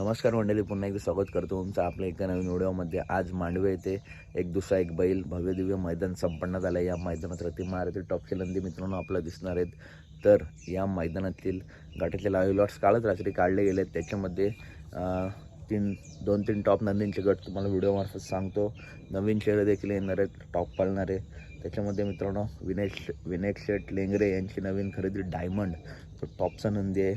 नमस्कार मंडळी पुन्हा एकदा स्वागत करतो तुमचं आपल्या एका नवीन व्हिडिओमध्ये. आज मांडवे येथे एक दुसरा एक बैल भव्य दिव्य मैदान संपन्न झालं आहे. या मैदानात रती महाराष्ट्र टॉपचे नंदी मित्रांनो आपल्याला दिसणार आहेत. तर या मैदानातील गाठातले लाईव्ह लॉट्स कालच रात्री काढले गेले आहेत त्याच्यामध्ये तीन दोन तीन टॉप नंदींचे गट तुम्हाला व्हिडिओमार्फत सांगतो. नवीन चेहरे देखील येणार आहेत. टॉप पाळणारे. त्याच्यामध्ये मित्रांनो विनेश विनेश शेट लेंगरे यांची नवीन खरेदी डायमंड तो टॉपचा नंदी आहे.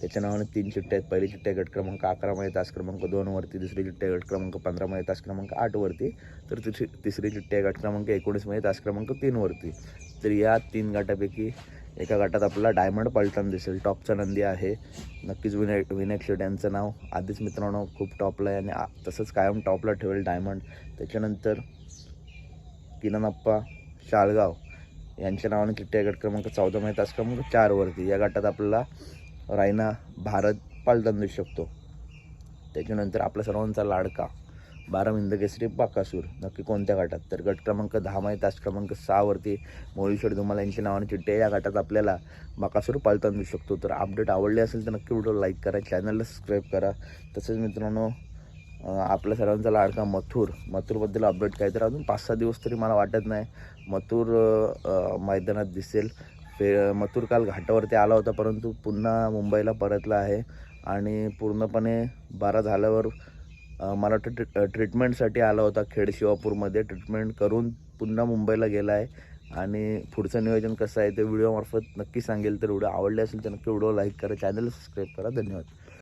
त्याच्या नावाने तीन चिठ्ठ्या आहेत. पहिली चिठ्ठी गट क्रमांक अकरामध्ये तास क्रमांक दोनवरती दुसरी चिठ्ठी गट क्रमांक पंधरामध्ये तास क्रमांक आठवरती तर तिसरी तिसरी चिठ्ठी गट क्रमांक एकोणीसमध्ये तास क्रमांक तीनवरती तर या तीन गटापैकी एका गटात आपल्याला डायमंड पलटण दिसेल. टॉपचा नंदी आहे. नक्कीच विनय विनायक शेट यांचं नाव आधीच मित्रांनो खूप टॉपला आहे आणि आ- तसंच कायम टॉपला ठेवेल डायमंड. त्याच्यानंतर किनानप्पा शाळगाव यांच्या नावाने चिठ्ठी गट क्रमांक चौदा तास क्रमांक चारवरती या गटात आपल्याला रायना भारत पालटण दिसू शकतो. त्याच्यानंतर आपल्या सर्वांचा लाडका बारा केसरी बाकासूर. नक्की कोणत्या गटात तर गट क्रमांक दहामध्ये तास क्रमांक सहावरती मोळेश्वर धुमाला यांच्या नावाने चिट्टे या गटात आपल्याला बाकासूर पालताना मिळू शकतो. तर अपडेट आवडले असेल तर नक्की व्हिडिओ लाईक करा चॅनलला सबस्क्राईब करा. तसेच मित्रांनो आपल्या सर्वांचा लाडका मथुर. मथुरबद्दल अपडेट काय तर अजून पाच सहा दिवस तरी मला वाटत नाही. मथुर मैदानात दिसेल. फे मथुर काल घाटावरती आला होता परंतु पुन्हा मुंबईला परतला आहे. आणि पूर्णपणे बारा झाल्यावर मला वाटतं ट्री ट्रीटमेंटसाठी आला होता खेड शिवापूरमध्ये. ट्रीटमेंट करून पुन्हा मुंबईला गेला आहे आणि पुढचं नियोजन कसं आहे ते व्हिडिओमार्फत नक्की सांगेल. तर व्हिडिओ आवडले असेल तर नक्की व्हिडिओ लाईक करा. चॅनल सबस्क्राईब करा. धन्यवाद.